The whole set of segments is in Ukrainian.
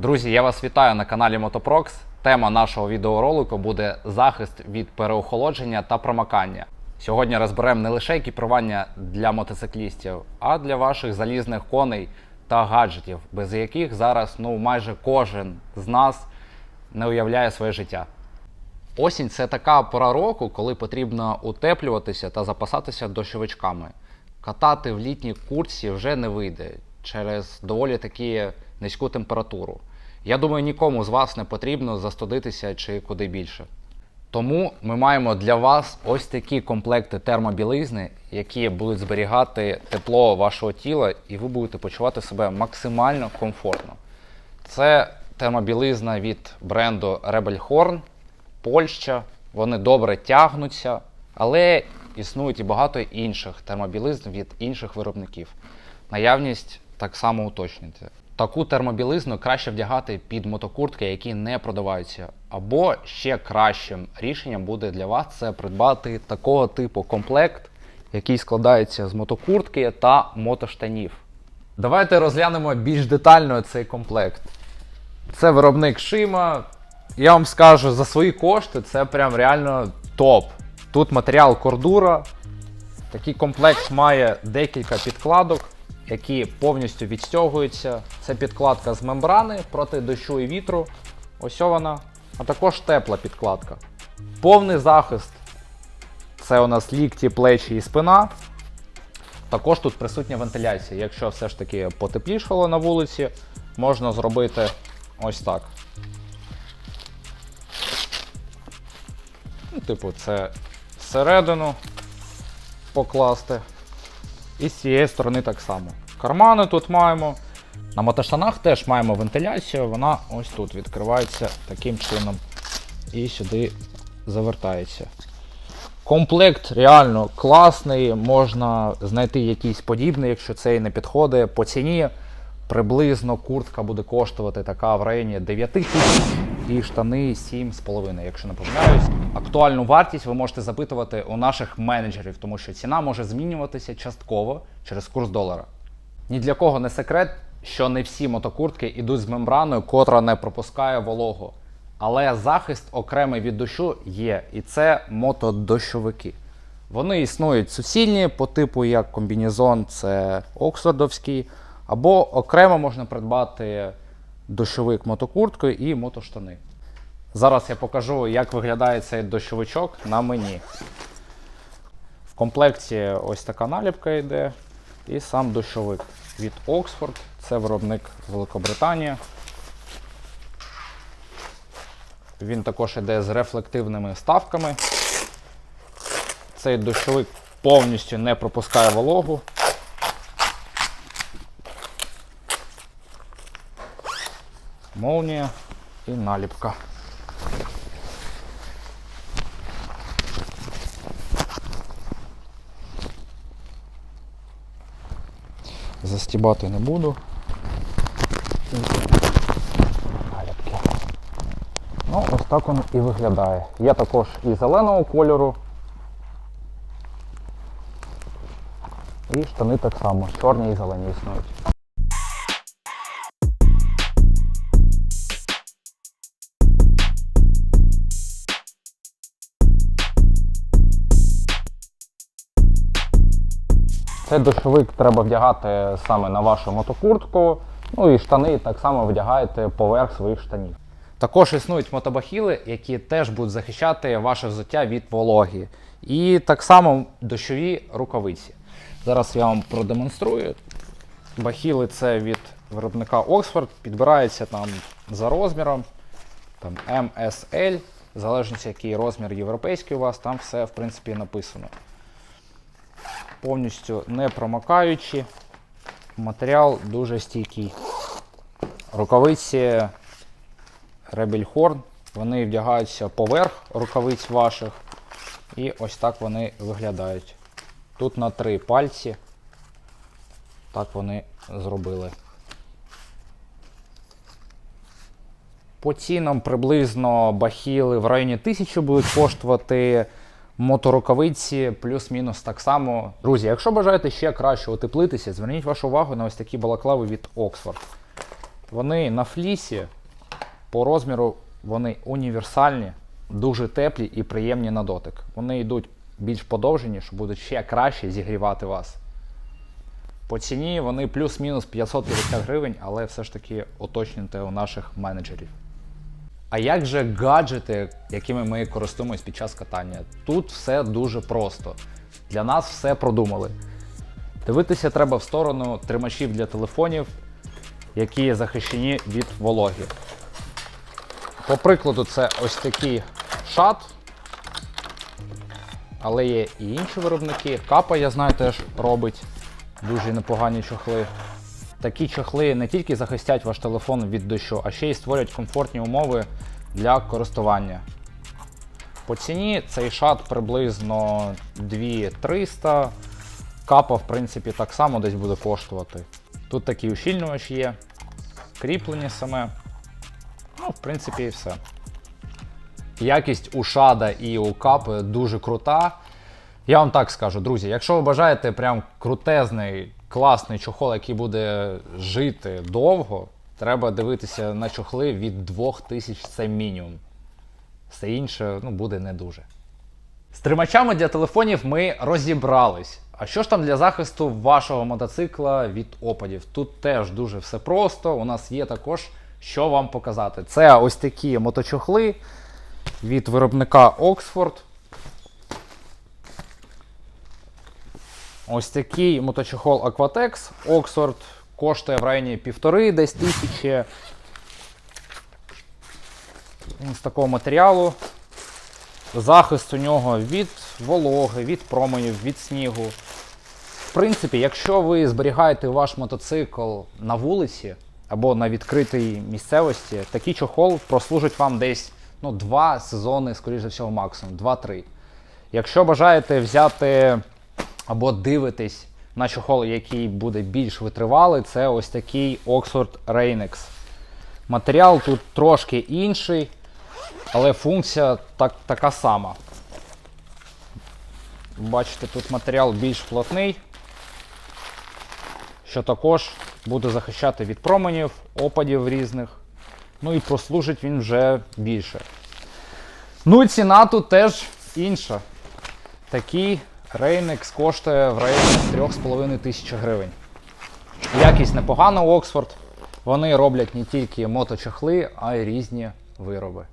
Друзі, я вас вітаю на каналі Мотопрокс. Тема нашого відеоролику буде захист від переохолодження та промокання. Сьогодні розберемо не лише екіпірування для мотоциклістів, а для ваших залізних коней та гаджетів, без яких зараз ну майже кожен з нас не уявляє своє життя. Осінь це така пора року, коли потрібно утеплюватися та запасатися дощовичками. Катати в літній куртці вже не вийде через доволі таки низьку температуру. Я думаю, нікому з вас не потрібно застудитися чи куди більше. Тому ми маємо для вас ось такі комплекти термобілизни, які будуть зберігати тепло вашого тіла, і ви будете почувати себе максимально комфортно. Це термобілизна від бренду Rebel Horn, Польща. Вони добре тягнуться, але існують і багато інших термобілизн від інших виробників. Наявність так само уточнюйте. Таку термобілизну краще вдягати під мотокуртки, які не продаваються. Або ще кращим рішенням буде для вас це придбати такого типу комплект, який складається з мотокуртки та мотоштанів. Давайте розглянемо більш детально цей комплект. Це виробник Шима. Я вам скажу, за свої кошти це прям реально топ. Тут матеріал кордура. Такий комплект має декілька підкладок, які повністю відстягуються. Це підкладка з мембрани проти дощу і вітру. Ось вона. А також тепла підкладка. Повний захист. Це у нас лікті, плечі і спина. Також тут присутня вентиляція. Якщо все ж таки потеплішало на вулиці, можна зробити ось так. Ну, типу, це всередину покласти. І з цієї сторони так само. Кармани тут маємо. На мотоштанах теж маємо вентиляцію, вона ось тут відкривається таким чином. І сюди завертається. Комплект реально класний, можна знайти якийсь подібний, якщо цей не підходить. По ціні приблизно куртка буде коштувати така в районі 9 тисяч і штани 7,5, якщо не помиляюсь. Актуальну вартість ви можете запитувати у наших менеджерів, тому що ціна може змінюватися частково через курс долара. Ні для кого не секрет, що не всі мотокуртки йдуть з мембраною, котра не пропускає вологу. Але захист окремий від дощу є, і це мотодощовики. Вони існують суцільні по типу як комбінезон, це оксфордовський, або окремо можна придбати дощовик мотокурткою і мотоштани. Зараз я покажу, як виглядає цей дощовичок на мені. В комплекті ось така наліпка йде, і сам дощовик від Oxford. Це виробник Великобританії. Він також йде з рефлективними ставками. Цей дощовик повністю не пропускає вологу. Молнія і наліпка. Застібати не буду. Ну, ось так він і виглядає. Є також і зеленого кольору. І штани так само, чорні і зелені існують. Цей дощовик треба вдягати саме на вашу мотокуртку. Ну і штани так само вдягаєте поверх своїх штанів. Також існують мотобахіли, які теж будуть захищати ваше взуття від вологи. І так само дощові рукавиці. Зараз я вам продемонструю. Бахіли це від виробника Oxford, підбирається там за розміром, там MSL, в залежності який розмір європейський у вас, там все в принципі написано. Повністю не промокаючі, матеріал дуже стійкий. Рукавиці Rebel Horn, вони вдягаються поверх рукавиць ваших. І ось так вони виглядають. Тут на три пальці. Так вони зробили. По цінам приблизно бахіли в районі 1000 будуть коштувати. Моторукавиці плюс-мінус так само. Друзі, якщо бажаєте ще краще утеплитися, зверніть вашу увагу на ось такі балаклави від Oxford. Вони на флісі, по розміру вони універсальні, дуже теплі і приємні на дотик. Вони йдуть більш подовжені, що будуть ще краще зігрівати вас. По ціні вони плюс-мінус 550 гривень, але все ж таки уточнюйте у наших менеджерів. А як же гаджети, якими ми користуємось під час катання? Тут все дуже просто. Для нас все продумали. Дивитися треба в сторону тримачів для телефонів, які захищені від вологи. По прикладу, це ось такий шат. Але є і інші виробники. Капа, я знаю, теж робить дуже непогані чохли. Такі чохли не тільки захистять ваш телефон від дощу, а ще й створять комфортні умови для користування. По ціні цей шат приблизно 2300. Капа, в принципі, так само десь буде коштувати. Тут такий ущільнювач є, кріплення саме. Ну, в принципі, і все. Якість у шада і у капи дуже крута. Я вам так скажу, друзі, якщо ви бажаєте прям крутезний, класний чохол, який буде жити довго, треба дивитися на чохли від 2000 це мінімум. Все інше ну, буде не дуже. З тримачами для телефонів ми розібрались. А що ж там для захисту вашого мотоцикла від опадів? Тут теж дуже все просто. У нас є також що вам показати. Це ось такі моточохли від виробника Oxford. Ось такий моточохол Aquatex Oxford коштує в районі півтори десь тисячі. З такого матеріалу. Захист у нього від вологи, від променів, від снігу. В принципі, якщо ви зберігаєте ваш мотоцикл на вулиці або на відкритій місцевості, такий чохол прослужить вам десь ну, два сезони, скоріш за всього, максимум, 2-3. Якщо бажаєте взяти або дивитесь на чохол, який буде більш витривалий, це ось такий Oxford Rain-X. Матеріал тут трошки інший, але функція так, така сама. Бачите, тут матеріал більш плотний, що також буде захищати від променів, опадів різних. Ну і прослужить він вже більше. Ну і ціна тут теж інша. Такий Рейнекс коштує в районі 3,5 тисячі гривень. Якість непогана у Оксфорд. Вони роблять не тільки моточохли, а й різні вироби.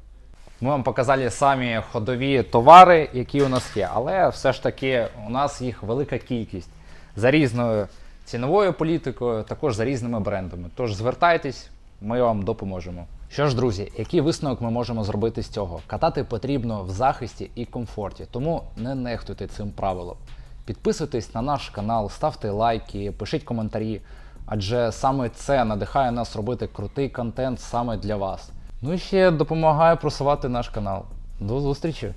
Ми вам показали самі ходові товари, які у нас є, але все ж таки у нас їх велика кількість за різною ціновою політикою, також за різними брендами. Тож звертайтесь, ми вам допоможемо. Що ж, друзі, який висновок ми можемо зробити з цього? Катати потрібно в захисті і комфорті, тому не нехтуйте цим правилом. Підписуйтесь на наш канал, ставте лайки, пишіть коментарі, адже саме це надихає нас робити крутий контент саме для вас. Ну і ще допомагає просувати наш канал. До зустрічі!